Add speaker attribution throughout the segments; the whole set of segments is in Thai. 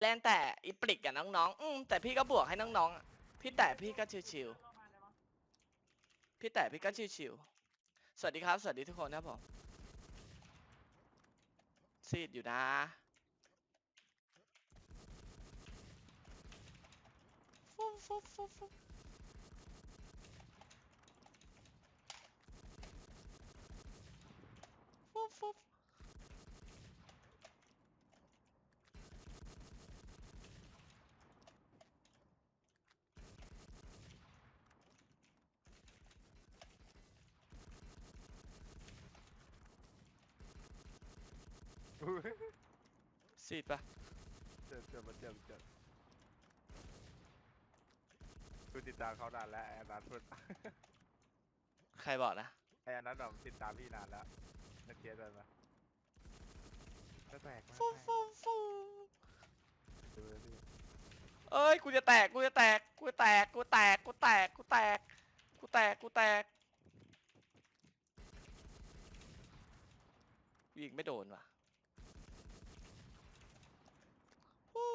Speaker 1: แลนแต่อีปริกกับน้องๆอืมแต่พี่ก็บวกให้น้องๆ พี่แต่พี่ก็ชิวๆ พี่แต่พี่ก็ชิวๆ สวัสดีครับ สวัสดีทุกคนครับผม ซีดอยู่นะ ฟุ๊บฟุ๊บฟุ๊บฟุ๊บฟุ๊บฟุ๊บ
Speaker 2: อุ๊ย
Speaker 1: ซีดปะ
Speaker 2: เจ็บเจ็บมันเจ็บเจ็บคือติดตามเขานานแล้วไอ้อันนั้นพูด
Speaker 1: ใครบอกนะ
Speaker 2: ไอ้อันนั้นแบบติดตามพี่นานแล้วนักเกียร์เดินมาก็แตกมา
Speaker 1: ฟูฟูฟู
Speaker 2: ดูเลยพี่
Speaker 1: เอ้ย กูจะแตก กูจะแตก กูจะแตก กูแตก กูแตก กูแตก กูแตก กูแตกยิงไม่โดนว่ะฮู้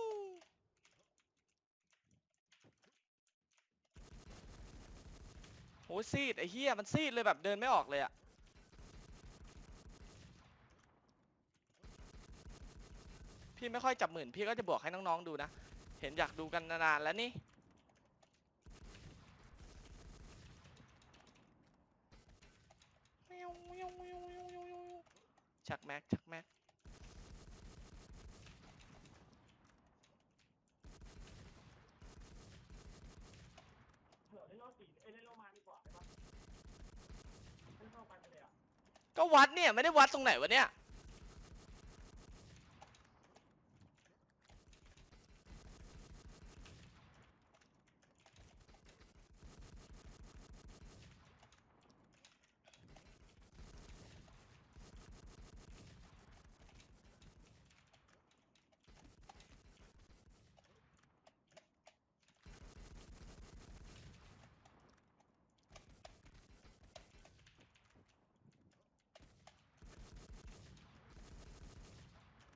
Speaker 1: โหซีดไอ้เหี้ยมันซีดเลยแบบเดินไม่ออกเลยอะพี่ไม่ค่อยจับหมื่นพี่ก็จะบวกให้น้องๆดูนะ เห็นอยากดูกันนานๆแล้วนี่ชักแม็กชักแม็ก ก็วัดเนี่ยไม่ได้วัดตรงไหนวะเนี่ย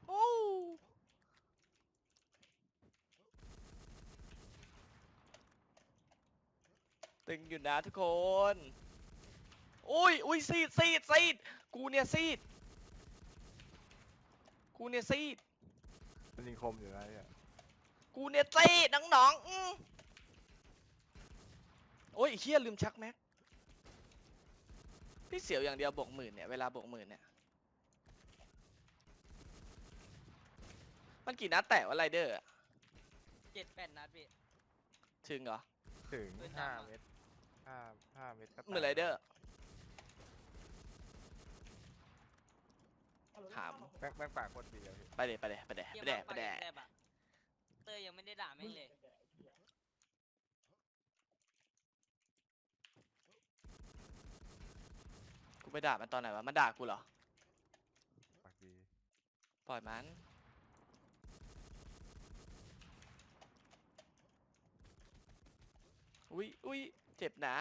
Speaker 1: โอ้ ตึงอยู่นะทุกคน อุ้ยอุ้ยซีดซีดซีดกูเนี่ยซีด กูเนี่ยซีด
Speaker 2: มันยิงคมอยู่นะเนี่ย
Speaker 1: กูเนี่ยซีดน้องๆอื้อโอ้ยไอ้เฮียลืมชักแม็ก พี่เสียวอย่างเดียวบวกหมื่นเนี่ยเวลาบวกหมื่นเนี่ย มันกี่นัดแต่ว่าไรเดอร์อะ
Speaker 3: เจ็ดแปดนัดพี่
Speaker 1: ถึงเหรอ
Speaker 2: ถึง
Speaker 3: เฮ้ย
Speaker 2: ห้า
Speaker 3: ตามมา
Speaker 2: เมตร ห้าห้าเมตรก็
Speaker 1: เหมือนไรเดอร์ ถาม
Speaker 2: แม่งแม่งปากโคนดีอะพี่
Speaker 1: ไปเดไปเดไปเด
Speaker 3: เยี่
Speaker 1: ไป
Speaker 3: ย
Speaker 1: เด
Speaker 3: ม
Speaker 1: ไปเดา
Speaker 3: กๆแบบเต้ยยังไม่ได้ด่าแม่งเลย
Speaker 1: กูไปด่ามันตอนไหนวะ มันด่ากูเหรอ
Speaker 2: ปากดี
Speaker 1: ปล่อยมัน อุ้ยอุ้ย เจ็บนะ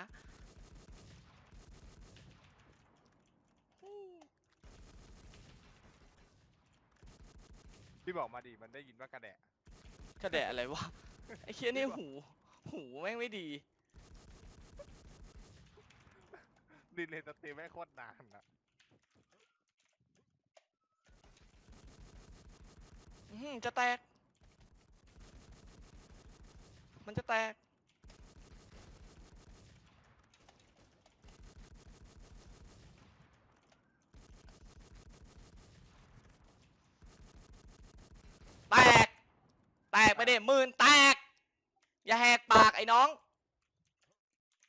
Speaker 1: อู้
Speaker 2: พี่บอกมาดิมันได้ยินว่ากระแดะ
Speaker 1: กระแดะอะไรวะ ไอ้เคี้ยนี่หู หูแม่งไม่ดี
Speaker 2: ดินเลนสตรีมแม่งโคตรนานอะ
Speaker 1: อื้อหือจะแตก มันจะแตก แตก แตกไปเด็ หมื่นแตก อย่าแหกปากไอ้น้อง